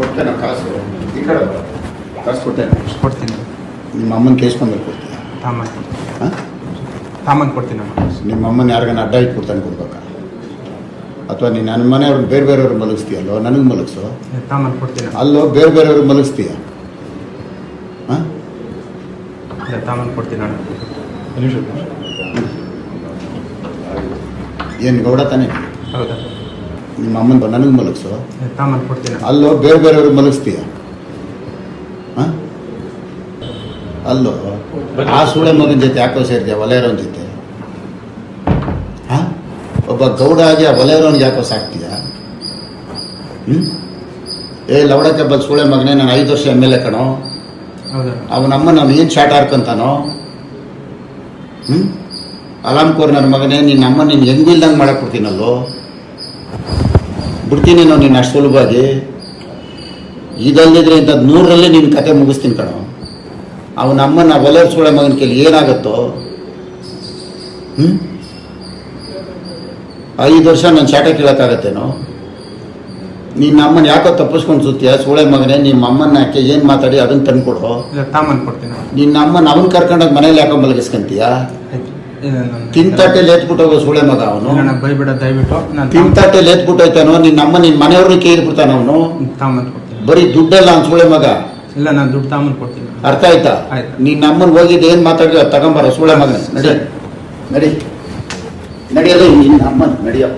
ಕೊಡ್ತೇನೆ ಕಾಸು. ಈ ಕಡೆ. ಕಾಸು ಕೊಡ್ತೇನೆ. ಕೊಡ್ತೀನಿ. ನಿಮ್ಮ ಅಮ್ಮನ ಕೇಸ್ಕೊಂಡ್ಮೇಲೆ ಕೊಡ್ತೀನಿ ತಾಮನ್ ಹಾಂ? ತಾಮನ್ ಕೊಡ್ತೀನಿ ನಿಮ್ಮ ಅಮ್ಮನ ಯಾರಿಗಾನ ಅಡ್ಡ ಇಟ್ಬಿಡ್ತಾನೆ ಕೊಡ್ಬೇಕಾ? ಅಥವಾ ನೀನು ನನ್ನ ಮನೆಯವ್ರನ್ನ ಬೇರೆ ಬೇರೆಯವ್ರು ಮಲಗಿಸ್ತೀಯಲ್ಲೋ? ನನಗೆ ಮಲಗಿಸೋ? ತಾಮನ್ ಕೊಡ್ತೀನಿ ಅಲ್ಲೋ ಬೇರೆ ಬೇರೆಯವ್ರು ಮಲಗಿಸ್ತೀಯ? ಹಾಂ? ತಾಮನ್ ಕೊಡ್ತೀನಿ ಅಣ್ಣ. ಏನು ಗೌಡ ತಾನೇ? ಹೌದಾ? ನಿಮ್ಮ ಅಮ್ಮನ ನನಗೆ ಮಲಗಿಸು. ಅಲ್ಲೋ ಬೇರೆ ಬೇರೆಯವ್ರಿಗೆ ಮಲಗಿಸ್ತೀಯ? ಹಾಂ? ಅಲ್ಲೋ ಆ ಸೂಳೆ ಮಗನ ಜೊತೆ ಯಾಕೋ ಸೇರ್ತೀಯ ವಲಯರೋನ್ ಜೊತೆ. ಹಾಂ? ಒಬ್ಬ ಗೌಡ ಆಗಿ ಆ ವಲಯರೋನ್ಗೆ ಯಾಕೋ ಸಾಕ್ತೀಯ? ಹ್ಞೂ ಏ ಲವಡಕ್ಕೆ ಬಂದು ಸೂಳೆ ಮಗನೇ ನಾನು ಐದು ವರ್ಷ ಎಂ ಎಲ್ ಎ ಕಣೋ. ಅವನಮ್ಮ ನಾನು ಏನು ಶಾಟ್ ಹಾರ್ಕೊಂತಾನೋ ಹ್ಞೂ ಅಲಾಮ್ ಕೋರ್ ನನ್ನ ಮಗನೇ ನಿನ್ನ ಅಮ್ಮ ನೀನು ಹೆಂಗಿಲ್ದಂಗೆ ಮಾಡಕ್ಕೆ ಕೊಡ್ತೀನಲ್ಲೋ? ಬಿಡ್ತೀನೇನೋ ನಿನ್ನ ಅಷ್ಟು ಸುಲಭವಾಗಿ. ಇದಲ್ದಿದ್ರೆ ಇಂಥದ್ದು ನೂರರಲ್ಲಿ ನಿನ್ನ ಕತೆ ಮುಗಿಸ್ತೀನಿ ಕಣ. ಅವನ ಅಮ್ಮನ ಒಲೆ ಸೂಳೆ ಮಗನ ಕೇಳಿ ಏನಾಗುತ್ತೋ? ಹ್ಞೂ ಐದು ವರ್ಷ ನಾನು ಶಾಟ ಕೇಳೋಕ್ಕಾಗತ್ತೇನೋ? ನಿನ್ನ ಅಮ್ಮನ ಯಾಕೋ ತಪ್ಪಿಸ್ಕೊಂಡು ಸುತ್ತೀಯ? ಸೂಳೆ ಮಗನೇ ನಿಮ್ಮ ಅಮ್ಮನ ಯಾಕೆ ಏನು ಮಾತಾಡಿ ಅದನ್ನು ತಂದು ಕೊಡು. ನಿನ್ನ ಅಮ್ಮನ ಅವನ ಕರ್ಕೊಂಡೋಗಿ ಮನೇಲಿ ಯಾಕೋ ಮಲಗಿಸ್ಕೊಂತೀಯ? ನಾನು- ತಿಂತಟ್ಟೆಲಿ ಎತ್ಬಿಟ್ಟೋಗೋ ಸುಳೆ ಮಗ ಅವನು? ಬೈಬೇಡ ದಯವಿಟ್ಟು. ನಾನು ತಿಂತಟ್ಟೆಲಿ ಎತ್ಬಿಟ್ಟು ಹೋಯ್ತಾನೋ ನಿನ್ನ ಅಮ್ಮ ನಿನ್ನ ಮನೆಯವ್ರನ್ನ ಕೇಳಿಬಿಡ್ತಾನ ಅವನು? ತಾಮನ್ ಕೊಡ್ತೀನಿ. ಬರೀ ದುಡ್ಡಲ್ಲ ಅವ್ನು ಸೂಳೆ ಮಗ? ಇಲ್ಲ ನಾನು ದುಡ್ಡು ತಾಮನ್ ಕೊಡ್ತೀನಿ. ಅರ್ಥ ಆಯ್ತಾ? ನೀನ್ ನಿನ್ನ ಅಮ್ಮನ ಹೋಗಿದ್ದು ಏನು ಮಾತಾಡಿದ್ರೆ ತಗೊಂಬಾರ ಸೂಳೆ ಮಗ ನಡಿ. ನಡಿ. ನಡಿಯಲ್ಲ ನಿನ್ನ ಅಮ್ಮನ ನಡಿಯೋ.